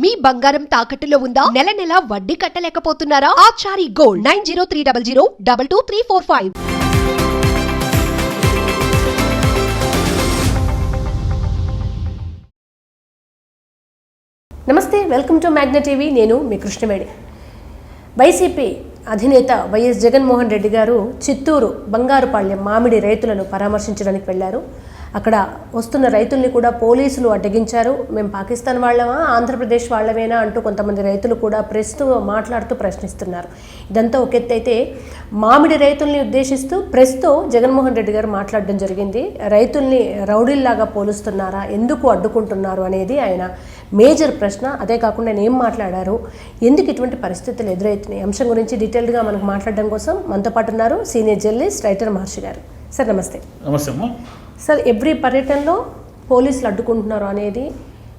మీ బంగారం తాకట్టులో ఉందా? నెల నెల వడ్డీ కట్టలేకపోతున్నారా? Achari gold nine zero three double zero double two three four five. నమస్తే వెల్కమ్ టు మ్యాగ్నా టీవీ. నేను మీ కృష్ణవేణి. వైసీపీ అధినేత వైఎస్ జగన్మోహన్ రెడ్డి గారు చిత్తూరు బంగారుపాళ్యం మామిడి రైతులను పరామర్శించడానికి వెళ్ళారు. అక్కడ వస్తున్న రైతుల్ని కూడా పోలీసులు అడ్డగించారు. మేము పాకిస్తాన్ వాళ్ళమా ఆంధ్రప్రదేశ్ వాళ్ళమేనా అంటూ కొంతమంది రైతులు కూడా ప్రెస్తో మాట్లాడుతూ ప్రశ్నిస్తున్నారు. ఇదంతా ఒక ఎత్తు అయితే మామిడి రైతుల్ని ఉద్దేశిస్తూ ప్రెస్తో జగన్మోహన్ రెడ్డి గారు మాట్లాడడం జరిగింది. రైతుల్ని రౌడీల్లాగా పోలుస్తున్నారా ఎందుకు అడ్డుకుంటున్నారు అనేది ఆయన మేజర్ ప్రశ్న. అదే కాకుండా ఆయన ఏం మాట్లాడారు ఎందుకు ఇటువంటి పరిస్థితులు ఎదురవుతున్నాయి అంశం గురించి డీటెయిల్డ్గా మనకు మాట్లాడడం కోసం మనతో పాటు ఉన్నారు సీనియర్ జర్నలిస్ట్ రైటర్ మహర్షి గారు. సార్ నమస్తే. నమస్తే అమ్మా. సార్ ఎవ్రీ పర్యటనలో పోలీసులు అడ్డుకుంటున్నారు అనేది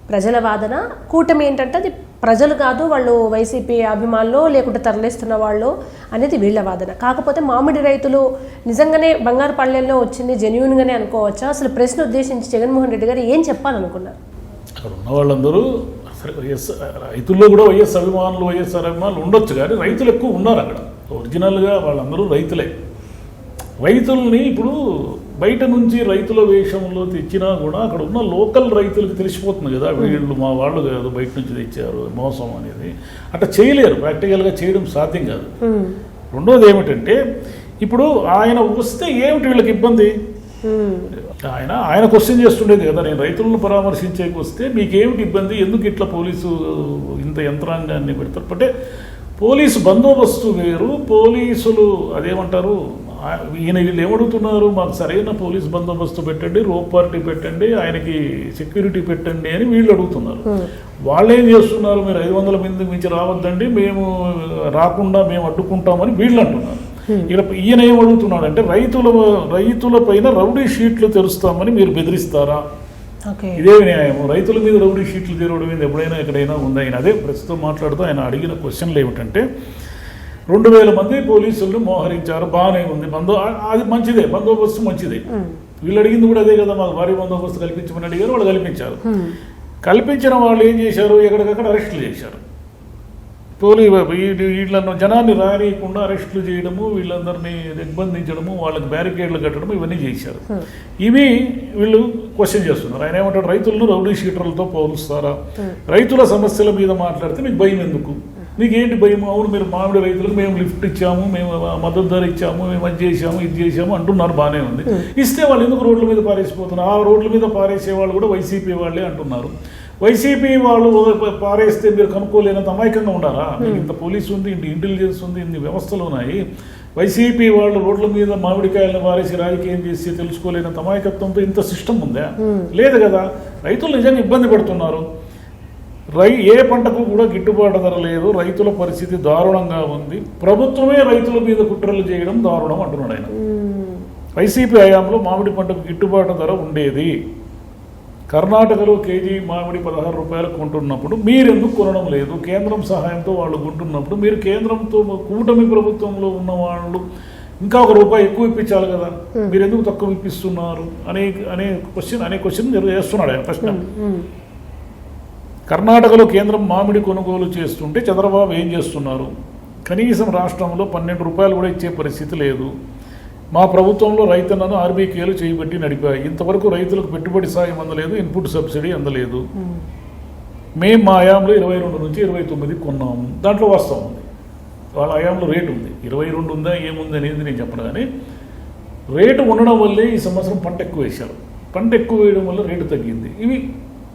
ప్రజల వాదన. కూటమి ఏంటంటే అది ప్రజలు కాదు వాళ్ళు వైసీపీ అభిమానులు లేకుంటే తరలిస్తున్న వాళ్ళు అనేది వీళ్ళ వాదన. కాకపోతే మామిడి రైతులు నిజంగానే బంగారు పల్లెల్లో వచ్చింది జెన్యున్గానే అనుకోవచ్చా? అసలు ప్రశ్న ఉద్దేశించి జగన్మోహన్ రెడ్డి గారు ఏం చెప్పాలనుకున్నారు? అక్కడ ఉన్న వాళ్ళందరూ వైఎస్ రైతుల్లో కూడా వైఎస్ అభిమానులు వైఎస్ఆర్ అభిమానులు ఉండొచ్చు కానీ రైతులు ఎక్కువ ఉన్నారు అక్కడ. ఒరిజినల్గా వాళ్ళందరూ రైతులే. రైతుల్ని ఇప్పుడు బయట నుంచి రైతుల వేషంలో తెచ్చినా కూడా అక్కడ ఉన్న లోకల్ రైతులకు తెలిసిపోతుంది కదా వీళ్ళు మా వాళ్ళు కాదు బయట నుంచి తెచ్చారు మోసం అనేది. అట్లా చేయలేరు ప్రాక్టికల్గా చేయడం సాధ్యం కాదు. రెండోది ఏమిటంటే ఇప్పుడు ఆయన వస్తే ఏమిటి వీళ్ళకి ఇబ్బంది? ఆయన ఆయన క్వశ్చన్ చేస్తుండేది కదా నేను రైతులను పరామర్శించేకి వస్తే మీకేమిటి ఇబ్బంది? ఎందుకు ఇట్లా పోలీసు ఇంత యంత్రాంగాన్ని పెడతారు? అంటే పోలీసు బందోబస్తు వేరు పోలీసులు అదేమంటారు? ఈయన వీళ్ళు ఏమడుగుతున్నారు మాకు సరైన పోలీస్ బందోబస్తు పెట్టండి రోప్ పార్టీ పెట్టండి ఆయనకి సెక్యూరిటీ పెట్టండి అని వీళ్ళు అడుగుతున్నారు. వాళ్ళు ఏం చేస్తున్నారు? మీరు ఐదు వందల మంది మించి రావద్దండి మేము రాకుండా మేము అడ్డుకుంటామని వీళ్ళు అంటున్నారు. ఇక్కడ ఈయన ఏం అడుగుతున్నాడు అంటే రైతుల రైతుల పైన రౌడీ షీట్లు తెరుస్తామని మీరు బెదిరిస్తారా? ఇదే న్యాయం రైతుల మీద రౌడీ షీట్లు తెరవడం మీద ఎప్పుడైనా ఎక్కడైనా ఉందా? ఆయన అదే ప్రస్తుతం మాట్లాడుతూ ఆయన అడిగిన క్వశ్చన్లు ఏమిటంటే రెండు వేల మంది పోలీసులను మోహరించారు. బాగానే ఉంది. బందో అది మంచిదే. బందోబస్తు మంచిదే. వీళ్ళు అడిగింది కూడా అదే కదా మాకు భారీ బందోబస్తు కల్పించమని అడిగారు వాళ్ళు కల్పించారు. కల్పించిన వాళ్ళు ఏం చేశారు? ఎక్కడికక్కడ అరెస్టులు చేశారు. పోలీ వీళ్ళను జనాన్ని రానియకుండా అరెస్టులు చేయడము వీళ్ళందరినీ దిగ్బంధించడము వాళ్ళకి బ్యారికేడ్లు కట్టడం ఇవన్నీ చేశారు. ఇవి వీళ్ళు క్వశ్చన్ చేస్తున్నారు. ఆయన ఏమంటాడు? రైతులను రౌడీ షీటర్లతో పోలుస్తారా? రైతుల సమస్యల మీద మాట్లాడితే మీకు భయం ఎందుకు? మీకు ఏంటి భయం అవును మీరు మామిడి రైతులకు మేము లిఫ్ట్ ఇచ్చాము మేము మద్దతు ధర ఇచ్చాము మేము అది చేసాము ఇది చేసాము అంటున్నారు బాగానే ఉంది. ఇస్తే వాళ్ళు ఎందుకు రోడ్ల మీద పారేసిపోతున్నారు? ఆ రోడ్ల మీద పారేసే వాళ్ళు కూడా వైసీపీ వాళ్ళే అంటున్నారు. వైసీపీ వాళ్ళు పారేస్తే మీరు కనుక్కోలేనంత అమాయకంగా ఉండారా? ఇంత పోలీసు ఉంది ఇంత ఇంటెలిజెన్స్ ఉంది ఇన్ని వ్యవస్థలు ఉన్నాయి. వైసీపీ వాళ్ళు రోడ్ల మీద మామిడికాయలను పారేసి రాజకీయం చేసి తెలుసుకోలేనంత అమాయకత్వంతో ఇంత సిస్టమ్ ఉందా? లేదు కదా. రైతులు నిజంగా ఇబ్బంది పడుతున్నారు. రై ఏ పంటకు కూడా గిట్టుబాటు ధర లేదు రైతుల పరిస్థితి దారుణంగా ఉంది. ప్రభుత్వమే రైతుల మీద కుట్రలు చేయడం దారుణం అంటున్నాడు ఆయన. వైసీపీ హయాంలో మామిడి పంటకు గిట్టుబాటు ధర ఉండేది. కర్ణాటకలో కేజీ మామిడి పదహారు రూపాయలకు కొంటున్నప్పుడు మీరెందుకు కొనడం లేదు? కేంద్రం సహాయంతో వాళ్ళు కొంటున్నప్పుడు మీరు కేంద్రంతో కూటమి ప్రభుత్వంలో ఉన్న వాళ్ళు ఇంకా ఒక రూపాయి ఎక్కువ ఇప్పించాలి కదా. మీరు ఎందుకు తక్కువ ఇప్పిస్తున్నారు? అనే అనే క్వశ్చన్ అనే క్వశ్చన్ చేస్తున్నాడు ఆయన ప్రశ్న. కర్ణాటకలో కేంద్రం మామిడి కొనుగోలు చేస్తుంటే చంద్రబాబు ఏం చేస్తున్నారు? కనీసం రాష్ట్రంలో పన్నెండు రూపాయలు కూడా ఇచ్చే పరిస్థితి లేదు. మా ప్రభుత్వంలో రైతన్నను ఆర్బీకేలు చేయబట్టి నడిపాయి. ఇంతవరకు రైతులకు పెట్టుబడి సాయం అందలేదు ఇన్పుట్ సబ్సిడీ అందలేదు. మేము మా హయాంలో ఇరవై రెండు నుంచి ఇరవై తొమ్మిది కొన్నాము దాంట్లో వాస్తవం ఉంది. వాళ్ళ హయాంలో రేటు ఉంది. ఇరవై రెండు ఉందా ఏముంది అనేది నేను చెప్పను కానీ రేటు ఉండడం వల్లే ఈ సంవత్సరం పంట ఎక్కువ వేశారు. పంట ఎక్కువ వేయడం వల్ల రేటు తగ్గింది. ఇవి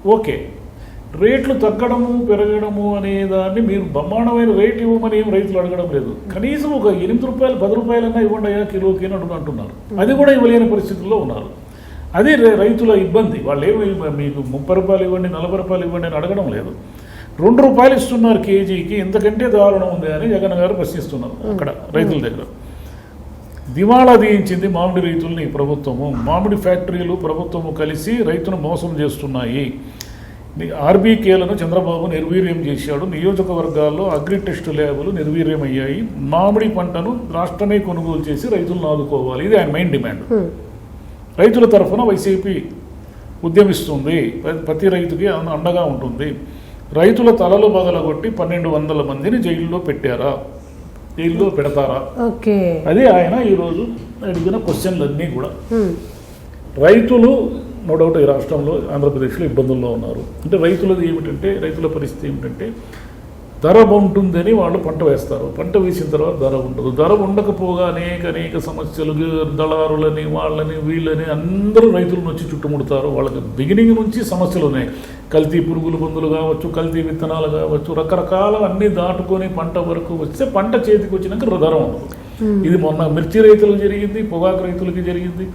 ఓకే. రేట్లు తగ్గడము పెరగడము అనే దాన్ని మీరు బ్రహ్మాండమైన రేట్ ఇవ్వమని ఏం రైతులు అడగడం లేదు. కనీసం ఒక ఎనిమిది రూపాయలు పది రూపాయలన్నా ఇవ్వండి అయ్యా కిలోకి అని అంటున్నారు. అది కూడా ఇవ్వలేని పరిస్థితుల్లో ఉన్నారు. అది రైతుల ఇబ్బంది. వాళ్ళు ఏమి మీకు ముప్పై రూపాయలు ఇవ్వండి నలభై రూపాయలు ఇవ్వండి అని అడగడం లేదు. రెండు రూపాయలు ఇస్తున్నారు కేజీకి ఇంతకంటే దారుణం ఉంది అని జగన్ గారు ప్రశ్నిస్తున్నారు అక్కడ రైతుల దగ్గర. దివాళా తీయించింది మామిడి రైతుల్ని ప్రభుత్వము. మామిడి ఫ్యాక్టరీలు ప్రభుత్వము కలిసి రైతును మోసం చేస్తున్నాయి. ఆర్బీకేలను చంద్రబాబు నిర్వీర్యం చేశాడు. నియోజకవర్గాల్లో అగ్రి టెస్ట్ ల్యాబులు నిర్వీర్యం అయ్యాయి మామిడి పంటను రాష్ట్రమే కొనుగోలు చేసి రైతులను ఆదుకోవాలి. ఇది ఆయన మెయిన్ డిమాండ్. రైతుల తరఫున వైసీపీ ఉద్యమిస్తుంది. ప్ర- ప్రతి రైతుకి అండగా ఉంటుంది. రైతుల తలలు బగలగొట్టి పన్నెండు వందల మందిని జైల్లో పెట్టారా? జైల్లో పెడతారా? ఓకే. అది ఆయన ఈరోజు అడిగిన క్వశ్చన్లన్నీ కూడా. రైతులు నో డౌట్ ఈ రాష్ట్రంలో ఆంధ్రప్రదేశ్లో ఇబ్బందుల్లో ఉన్నారు. అంటే రైతులది ఏమిటంటే రైతుల పరిస్థితి ఏమిటంటే ధర ఉంటుందని వాళ్ళు పంట వేస్తారు. పంట వేసిన తర్వాత ధర ఉండదు. ధర ఉండకపోగా అనేక అనేక సమస్యలు దళారులని వాళ్ళని వీళ్ళని అందరూ రైతులను వచ్చి చుట్టుముడతారు. వాళ్ళకి బిగినింగ్ నుంచి సమస్యలు ఉన్నాయి. కల్తీ పురుగుల మందులు కావచ్చు కల్తీ విత్తనాలు కావచ్చు రకరకాల అన్ని దాటుకొని పంట వరకు వస్తే పంట చేతికి వచ్చినాక ధర ఉండదు. ఇది మొన్న మిర్చి రైతులకు జరిగింది పొగాకు రైతులకి జరిగింది.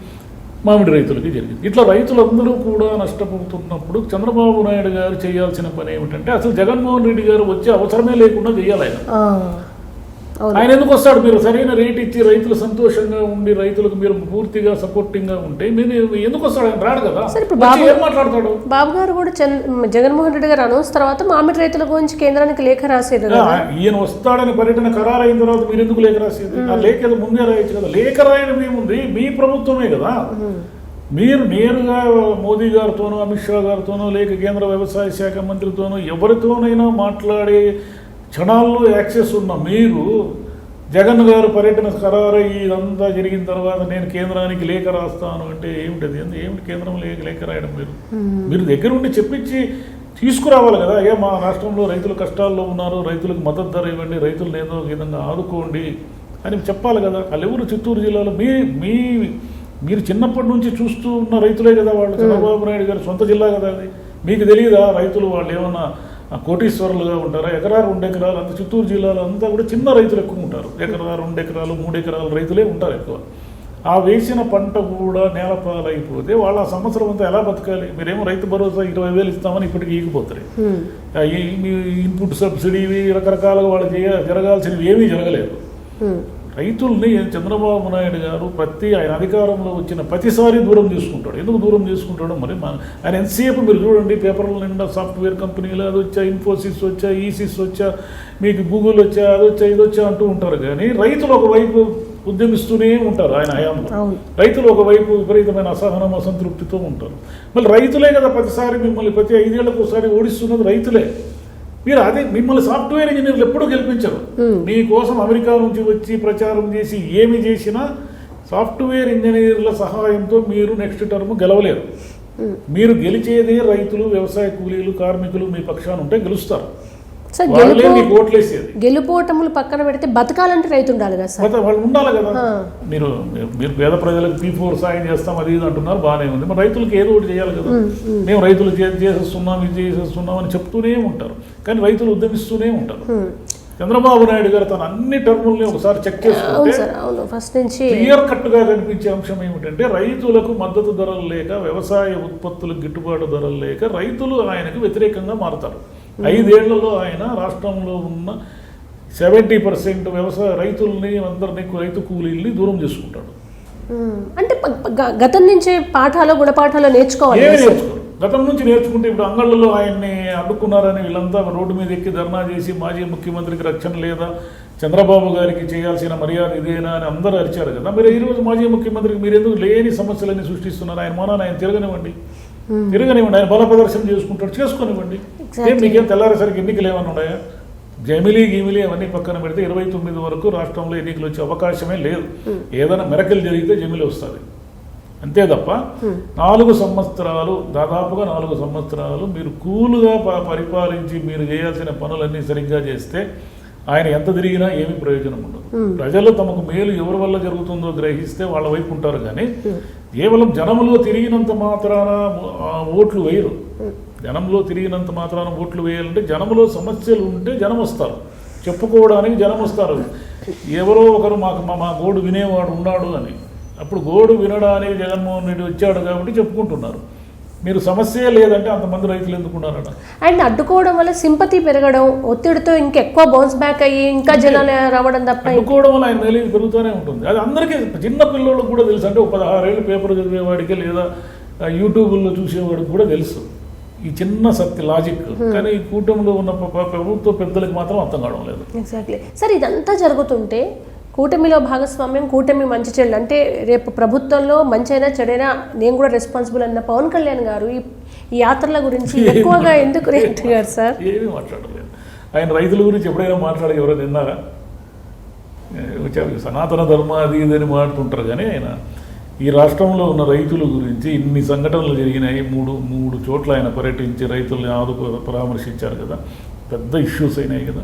మామిడి రైతులకి జరిగింది. ఇట్లా రైతులందరూ కూడా నష్టపోతున్నప్పుడు చంద్రబాబు నాయుడు గారు చేయాల్సిన పని ఏమిటంటే అసలు జగన్మోహన్ రెడ్డి గారు వచ్చే అవసరమే లేకుండా చేయాలి ఆయన. ఆయన ఎందుకు వస్తాడు? మీరు సరైన రేట్ ఇచ్చి రైతులు సంతోషంగా ఉండి రైతులకు మీరు పూర్తిగా సపోర్టింగ్గా ఉంటే మీరు ఎందుకు వస్తాడు? ఆయన రాడు కదా. సరే, ఇప్పుడు వచ్చి బాబు- ఏం మాట్లాడతాడు? బాబు గారు కూడా జగన్మోహన్ రెడ్డి గారు అనౌన్స్ తర్వాత మామిడి రైతుల గురించి కేంద్రానికి లేఖ రాసేది ఈయన వస్తాడని పర్యటన ఖరారు అయిన తర్వాత మీరు ఎందుకు లేఖ రాసేది? ఆ లేఖ ముందే రాయొచ్చు కదా. లేఖ రాయడం ఏముంది? మీ ప్రభుత్వమే కదా. మీరు నేరుగా మోదీ గారితోనో అమిత్ షా గారితోనో లేక కేంద్ర వ్యవసాయ శాఖ మంత్రితోనో ఎవరితోనైనా మాట్లాడే క్షణాల్లో యాక్సెస్ ఉన్న మీరు జగన్ గారు పర్యటన ఖరారయ్యి ఇదంతా జరిగిన తర్వాత నేను కేంద్రానికి లేఖ రాస్తాను అంటే ఏమిటది? ఏమిటి కేంద్రం లేఖ లేఖ రాయడం మీరు? మీరు దగ్గర ఉండి చెప్పించి తీసుకురావాలి కదా. అయ్యా మా రాష్ట్రంలో రైతులు కష్టాల్లో ఉన్నారు రైతులకు మద్దతు ధర ఇవ్వండి రైతులను ఏదో విధంగా ఆదుకోండి అని చెప్పాలి కదా. ఎవరు చిత్తూరు జిల్లాలో మీ మీ మీరు చిన్నప్పటి నుంచి చూస్తూ ఉన్న రైతులే కదా వాళ్ళు. చంద్రబాబు నాయుడు గారు సొంత జిల్లా కదా అది. మీకు తెలియదా రైతులు వాళ్ళు ఏమన్నా కోటీశ్వరులుగా ఉంటారా? ఎకరా రెండు ఎకరాలు అంత చిత్తూరు జిల్లాలో అంతా కూడా చిన్న రైతులు ఎక్కువ ఉంటారు. ఎకరా రెండు ఎకరాలు మూడు ఎకరాలు రైతులే ఉంటారు ఎక్కువ. ఆ వేసిన పంట కూడా నేలపాలైపోతే వాళ్ళు ఆ సంవత్సరం అంతా ఎలా బతకాలి? మీరేమో రైతు భరోసా ఇరవై వేలు ఇస్తామని ఇప్పటికి ఈగిపోతారు ఇన్పుట్ సబ్సిడీ ఇవి రకరకాలుగా వాళ్ళు చేయ జరగాల్సినవి ఏమీ జరగలేదు. రైతుల్ని చంద్రబాబు నాయుడు గారు ప్రతి ఆయన అధికారంలో వచ్చిన ప్రతిసారి దూరం తీసుకుంటాడు. ఎందుకు దూరం తీసుకుంటాడో మరి? మన ఆయన ఎంతసేపు మీరు చూడండి పేపర్ల నిండా సాఫ్ట్వేర్ కంపెనీలు అది వచ్చా ఇన్ఫోసిస్ వచ్చా ఈసిస్ వచ్చా మీకు గూగుల్ వచ్చా అది వచ్చా ఇది వచ్చా అంటూ ఉంటారు కానీ రైతులు ఒకవైపు ఉద్యమిస్తూనే ఉంటారు ఆయన హయాంలో. రైతులు ఒకవైపు విపరీతమైన అసహనం అసంతృప్తితో ఉంటారు. మళ్ళీ రైతులే కదా ప్రతిసారి మిమ్మల్ని ప్రతి ఐదేళ్ళకు ఒకసారి ఓడిస్తున్నది రైతులే. మీరు అదే మిమ్మల్ని సాఫ్ట్వేర్ ఇంజనీర్లు ఎప్పుడూ గెలిపించరు. మీకోసం అమెరికా నుంచి వచ్చి ప్రచారం చేసి ఏమి చేసినా సాఫ్ట్వేర్ ఇంజనీర్ల సహాయంతో మీరు నెక్స్ట్ టర్మ్ గెలవలేరు. మీరు గెలిచేదే రైతులు వ్యవసాయ కూలీలు కార్మికులు మీ పక్షాన ఉంటే గెలుస్తారు సో గెలుపు గెలుపోటములు పక్కన పెడితే బతకాలంటే రైతు ఉండాలి కదా సార్? వాళ్ళు ఉండాలి కదా. మీరు మీరు పేద ప్రజలకు పీ ఫోర్ సాయం చేస్తాం అది ఇది అంటున్నారు బాగానే ఉంది. మరి రైతులకు ఏదో ఒకటి చేయాలి కదా. మేము రైతులు చేసేస్తున్నాం ఇది చేసేస్తున్నాం అని చెప్తూనే ఉంటారు. కానీ రైతులు ఉద్యమిస్తూనే ఉంటారు. చంద్రబాబు నాయుడు గారు తన అన్ని టర్ముల్ని ఒకసారి చెక్ చేసుకుంటే క్లియర్ కట్గా కనిపించే అంశం ఏమిటంటే రైతులకు మద్దతు ధరలు లేక వ్యవసాయ ఉత్పత్తులకు గిట్టుబాటు ధరలు లేక రైతులు ఆయనకు వ్యతిరేకంగా మారుతారు. ఐదేళ్ళలో ఆయన రాష్ట్రంలో ఉన్న సెవెంటీ పర్సెంట్ వ్యవసాయ రైతుల్ని అందరినీ రైతు కూలీల్ని దూరం చేసుకుంటాడు. అంటే గతం నుంచే పాఠాలు గుణపాఠాలు నేర్చుకోవాలి. నేర్చుకోరు. గతం నుంచి నేర్చుకుంటే ఇప్పుడు అంగళ్ళలో ఆయన్ని అడ్డుకున్నారని వీళ్ళంతా రోడ్డు మీద ఎక్కి ధర్నా చేసి మాజీ ముఖ్యమంత్రికి రక్షణ లేదా చంద్రబాబు గారికి చేయాల్సిన మర్యాద ఇదేనా అని అందరూ అరిచారు కదా. మీరు ఈరోజు మాజీ ముఖ్యమంత్రికి మీరు ఎందుకు లేని సమస్యలన్నీ సృష్టిస్తున్నారు? ఆయన మోనాన్ని ఆయన తిరగనివ్వండి. తిరగనివ్వండి. ఆయన బల ప్రదర్శన చేసుకుంటాడు. చేసుకొనివ్వండి. మీకేం తెల్లారేసరికి ఎన్నికలు ఏమన్నా ఉన్నాయా? జమిలీ గిమిలీ అవన్నీ పక్కన పెడితే ఇరవై తొమ్మిది వరకు రాష్ట్రంలో ఎన్నికలు వచ్చే అవకాశమే లేదు. ఏదైనా మెరకలు జరిగితే జమిలీ వస్తుంది. అంతే తప్ప నాలుగు సంవత్సరాలు దాదాపుగా నాలుగు సంవత్సరాలు మీరు కూలుగా పరిపాలించి మీరు చేయాల్సిన పనులన్నీ సరిగ్గా చేస్తే ఆయన ఎంత తిరిగినా ఏమీ ప్రయోజనం ఉండదు. ప్రజలు తమకు మేలు ఎవరి వల్ల జరుగుతుందో గ్రహిస్తే వాళ్ళ వైపు ఉంటారు కానీ కేవలం జనంలో తిరిగినంత మాత్రాన ఓట్లు వేయరు. జనంలో తిరిగినంత మాత్రాన ఓట్లు వేయాలంటే జనంలో సమస్యలు ఉంటే జనం వస్తారు. చెప్పుకోవడానికి జనం వస్తారు. ఎవరో ఒకరు మాకు మా మా గోడు వినేవాడు ఉన్నాడు అని. అప్పుడు గోడు వినడానికి జగన్మోహన్ రెడ్డి వచ్చాడు కాబట్టి చెప్పుకుంటున్నారు. మీరు సమస్యే లేదంటే అంతమంది రైతులు ఎందుకున్నారట? అండ్ అడ్డుకోవడం వల్ల సింపతి పెరగడం ఒత్తిడితో ఇంకెక్కువ బౌన్స్ బ్యాక్ అయ్యి ఇంకా జనాలు రావడం తప్ప అడ్డుకోవడం వల్ల ఆయన మేలు పెరుగుతూనే ఉంటుంది. అది అందరికీ చిన్న పిల్లలకు కూడా తెలుసు. అంటే ఒక పదహారేళ్ళు పేపర్ చదివేవాడికి లేదా యూట్యూబ్లో చూసేవాడికి కూడా తెలుసు. ఈ చిన్న సత్య లాజిక్ కానీ ఈ కూటమిలో ఉన్న ప్ర- ప్ర- ప్రభుత్వ పెద్దలకు మాత్రం అర్థం కావడం లేదు. ఎగ్జాక్ట్లీ సార్ ఇదంతా జరుగుతుంటే కూటమిలో భాగస్వామ్యం కూటమి మంచి చెడు. అంటే రేపు ప్రభుత్వంలో మంచైనా చెడైనా నేను కూడా రెస్పాన్సిబుల్ అన్న పవన్ కళ్యాణ్ గారు ఈ యాత్రల గురించి ఎక్కువగా ఎందుకు రేట్ గారు సార్? ఏమీ మాట్లాడలేదు. ఆయన రైతుల గురించి ఎప్పుడైనా మాట్లాడి ఎవరైనా విన్నారా ఏ, వచ్చారు సనాతన ధర్మ అది ఇది అని మాట్లాడుతుంటారు కానీ ఆయన ఈ రాష్ట్రంలో ఉన్న రైతుల గురించి ఇన్ని సంఘటనలు జరిగినాయి. మూడు మూడు చోట్ల ఆయన పర్యటించి రైతుల్ని ఆదుకు పరామర్శించారు కదా. పెద్ద ఇష్యూస్ అయినాయి కదా.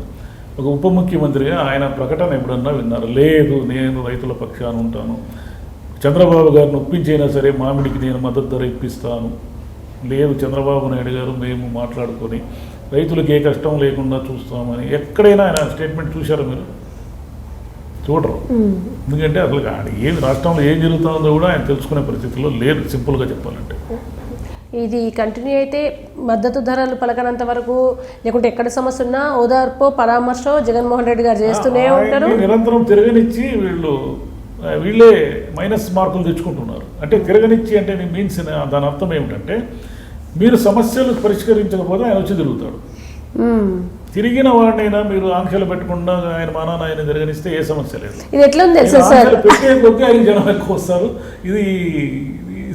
ఒక ఉప ముఖ్యమంత్రిగా ఆయన ప్రకటన ఎప్పుడన్నా విన్నారు? లేదు నేను రైతుల పక్షాన ఉంటాను. చంద్రబాబు గారిని ఒప్పించైనా సరే మామిడికి నేను మద్దతు ధర ఇప్పిస్తాను. లేదు చంద్రబాబు నాయుడు గారు మేము మాట్లాడుకొని రైతులకు ఏ కష్టం లేకుండా చూస్తామని ఎక్కడైనా ఆయన స్టేట్మెంట్ చూశారా మీరు? చూడరు. ఎందుకంటే అసలు ఏం రాష్ట్రంలో ఏం జరుగుతుందో కూడా ఆయన తెలుసుకునే పరిస్థితిలో లేరు సింపుల్గా చెప్పాలంటే. ఇది కంటిన్యూ అయితే మద్దతు ధరలు పలకనంత వరకు లేకుంటే ఎక్కడ సమస్య ఉన్నా ఓదార్పు పరామర్శ జగన్మోహన్ రెడ్డి గారు చేస్తూనే ఉంటారు. నిరంతరం తిరగనిచ్చి వీళ్ళు వీళ్ళే మైనస్ మార్కులు తెచ్చుకుంటున్నారు. అంటే తిరగనిచ్చి అంటే మీన్స్ దాని అర్థం ఏమిటంటే మీరు సమస్యలు పరిష్కరించకపోతే ఆయన వచ్చి తిరుగుతాడు. తిరిగిన వాడినైనా మీరు ఆంక్షలు పెట్టకుండా ఆయన మానాన్ని ఆయన తిరగనిస్తే ఏ సమస్య లేదు. ఇది ఎట్లా ఉంది తెలుసా సార్? పెట్టే కొద్దీ ఆయన జనం ఎక్కువ వస్తారు. ఇది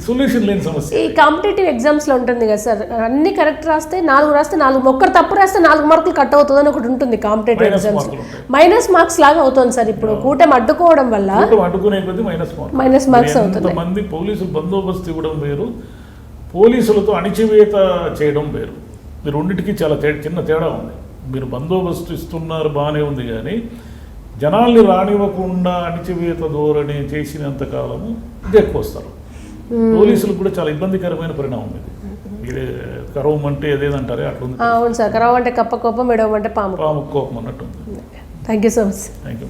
సొల్యూషన్ లేని సమస్య. ఈ కాంపిటేటివ్ ఎగ్జామ్స్లో ఉంటుంది కదా సార్ అన్ని కరెక్ట్ రాస్తే నాలుగు రాస్తే నాలుగు ఒక్కరు తప్పు రాస్తే నాలుగు మార్కులు కట్ అవుతుంది అని ఒకటి ఉంటుంది కాంపిటేటివ్ ఎగ్జామ్స్. మైనస్ మార్క్స్ లాగా అవుతుంది సార్ ఇప్పుడు కూటమి అడ్డుకోవడం వల్ల అడ్డుకునే కొద్దీ మైనస్ మార్క్ Minus marks అవుతున్నాయి. మంది పోలీసులు బందోబస్తు ఇవ్వడం వేరు పోలీసులతో అణిచివేత చేయడం వేరు. ఈ రెండింటికి చాలా తే- చిన్న తేడా ఉంది. మీరు బందోబస్తు ఇస్తున్నారు బాగానే ఉంది కానీ జనాల్ని రానివ్వకుండా అణిచివేత ధోరణి చేసినంత కాలము ఇది ఎక్కువ వస్తారు. పోలీసులకు కూడా చాలా ఇబ్బందికరమైన పరిణామం ఇది. కరవం అంటే ఏదేదంటారే? అట్లుంది. ఆ, అవును సార్. కరావు అంటే కప్ప కోపం ఎడవం అంటే పాము పాము కోపం అన్నట్టు thank you so much. Thank you